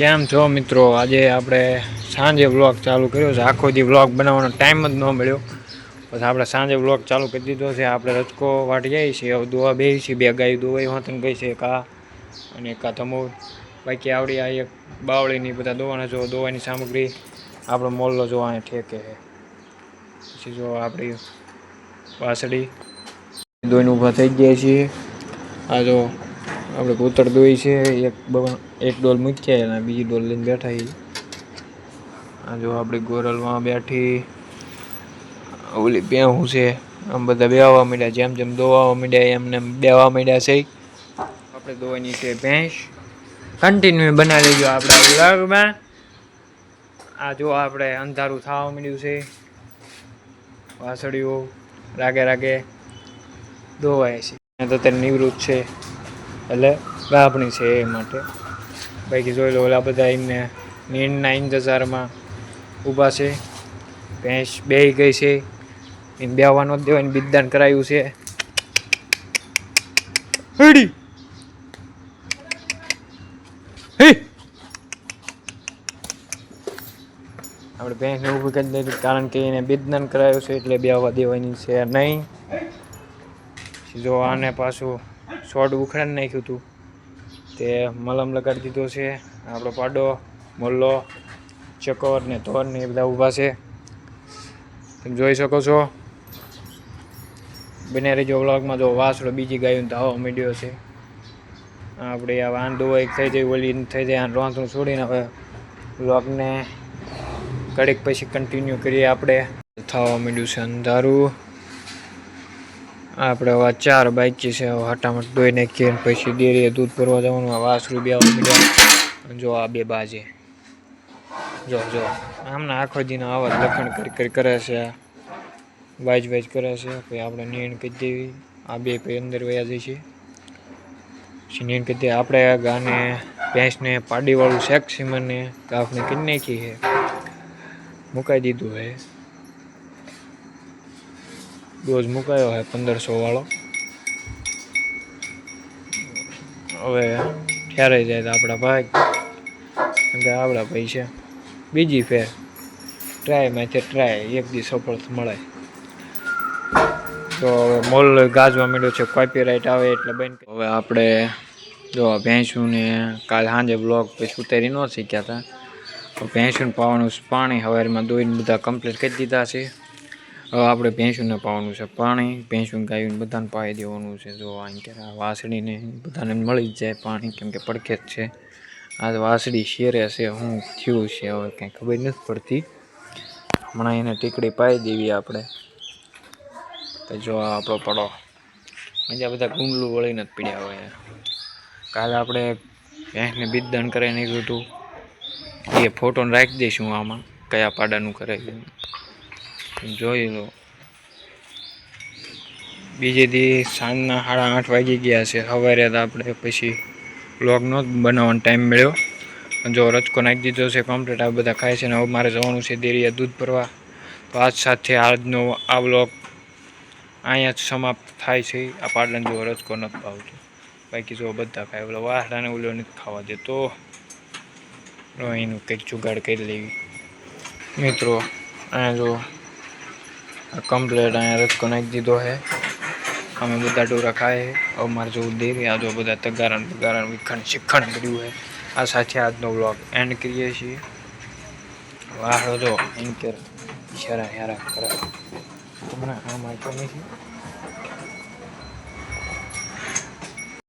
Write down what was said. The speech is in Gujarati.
કેમ છો મિત્રો? આજે આપણે સાંજે વ્લોગ ચાલુ કર્યો છે. આખો દી વ્લોગ બનાવવાનો ટાઈમ જ ન મળ્યો. પછી આપણે સાંજે વ્લોગ ચાલુ કરી દીધો છે. આપણે રચકો વાટી જઈએ છીએ, હવે દોવા બે છીએ. બે ગાય દોવાઈ વાંચન ગઈ છે કા અને એક તમોર તમો બાકી આવડી આ એક બાવળીની બધા દોવાના જો દોવાની સામગ્રી આપણો મોલ્લો જો અહીંયા ઠેકે. પછી જો આપણી વાસળી દોઈને ઊભા થઈ ગયા છીએ. આ જો આપણે કૂતર દોઈ છે, એક એક ડોલ મૂક્યા અને બીજી ડોલ લઈને બેઠા છીએ આ જો આપણી ગોરલમાં બેઠી. ઓલી બેહું છે. આમ બધા બેહવા માંડ્યા, જેમ જેમ દોવા માંડ્યા એમને એમ બેહવા માંડ્યા છે. આપણે દોવાની છે ભેંસ. કન્ટિન્યુ બનાવી લેજો આપણા વ્લોગમાં આ જો આપણે અંધારું થવા માંડ્યું છે. વાસળીઓ રાગે રાગે દોવાય છે. તો અત્યારે નિવૃત્ત છે. એટલે ગાભણી છે એ માટે. બાકી જોઈ લો, ઓલા બધા એમને નીણ નાઈન હજારમાં ઊભા છે. ભેંસ બેહી ગઈ છે. એને બેવાનો જ દેવાય બિદદાન કરાયું છે. આપણે ભેંસને ઊભી કરી દીધી કારણ કે એને બિદદાન કરાયું છે એટલે બેવા દેવાની છે નહીં. જો આને પાછું શોર્ટ ઉખડાડી નાખ્યું હતું તે મલમ લગાડી દીધો છે. આપણો પાડો, મોલ્લો, ચકોર ને તોર ને એ બધા ઊભા છે. તમે જોઈ શકો છો. બને રહેજો વ્લોગમાં જો વાસડો બીજી ગાયું ધાવા મીડ્યો છે. આપણે આ વાંધો એક થઈ જાય, ઓલી થઈ જાય રોંથું છોડીને હવે વ્લોગને કડીક પછી કન્ટિન્યુ કરીએ આપણે. થવા માંડ્યું છે અંધારું. આપણે હવે ચાર બાઈકી છે હટામટ ધોઈ નાખીએ પછી ડેરીએ દૂધ ભરવા જવાનું. આ વાસરું બે આવવા જો આ બે બાજે. જો જો. આમના આખો દીનો આવા લખણ કરી કરી કરે છે. વાજ વાજ કરે છે. પછી આપણે નીણ કહી દેવી. આ બે પછી અંદર વયા જાય છે. પછી નીણ કહી દે આપણે ગાને ભેંસને, પાડીવાળું શેક સીમને કાફને કરી નાખી છે. મુકાઈ દીધું છે. ડોઝ મુકાયો છે પંદરસો વાળો. હવે ઠેરાઈ જાય તો આપણા ભાગ. કેમ કે આપણા ભાઈ છે બીજી ફેર. ટ્રાય છે ટ્રાય એક દી સફળ મળે. તો હવે મોલ ગાજવા માંડ્યો છે. કોપીરાઇટ આવે એટલે બંધ હવે આપણે જો ભેંસુને કાલ સાંજે બ્લોગ પછી ઉતારી ન શીખ્યા હતા. તો ભેંસુને પાવાનું પાણી. હવારમાં દોઈને બધા કમ્પ્લીટ કરી દીધા છે. હવે આપણે ભેંસુને પાવાનું છે પાણી, ભેંસુને ગાયું બધાને પાઈ દેવાનું છે. જો કે આ વાસળીને બધાને મળી જ જાય પાણી, કેમ કે પડખે જ છે. આ વાસળી શેરે છે, હું થયું છે, હવે કંઈ ખબર નથી પડતી. હમણાં એને ટીકડી પાઈ દેવી આપણે. તો જો આપણો પડો. બીજા બધા ગુંડલું વળીને જ પીડ્યા હોય. કાલે આપણે ભેંસને બીજદાન કરાવી નાખ્યું હતું. એ ફોટોને રાખી દઈશું આમાં, કયા પાડાનું કરાવ્યું જોઈ લો બીજે દી સાંજના સાડા આઠ વાગી ગયા છે. સવારે તો આપણે પછી બ્લોગનો બનાવવાનો ટાઈમ મળ્યો. જો રચકો નાખી દીધો છે કમ્પ્લીટ આ બધા ખાય છે ને હવે મારે જવાનું છે ડેરીએ દૂધ ભરવા. તો આજ સાથે આજનો આ બ્લોગ અહીંયા જ સમાપ્ત થાય છે. આ પાટલાને જો રચકો નથી ભાવતો. બાકી જો બધા ખાય. ઓલો વાસડાને ઓલો નથી ખાવા દેતો. એનું કંઈક જુગાડ કરી લેવી. મિત્રો, અહીંયા જો કમ્પ્લેટ અહીંયા રચકો નાખી દીધો છે. અમે બધા ડોરા ખાય છે. હવે મારે જેવું દેરી આ બધા તગારણ બગારણ વિખણ શિખણ કર્યું છે. આ સાથે આજનો બ્લોગ એન્ડ કરીએ છીએ. વાહ, જો, એમ કે ઈશારા હેરા કરે હમણાં આ માહિતી નથી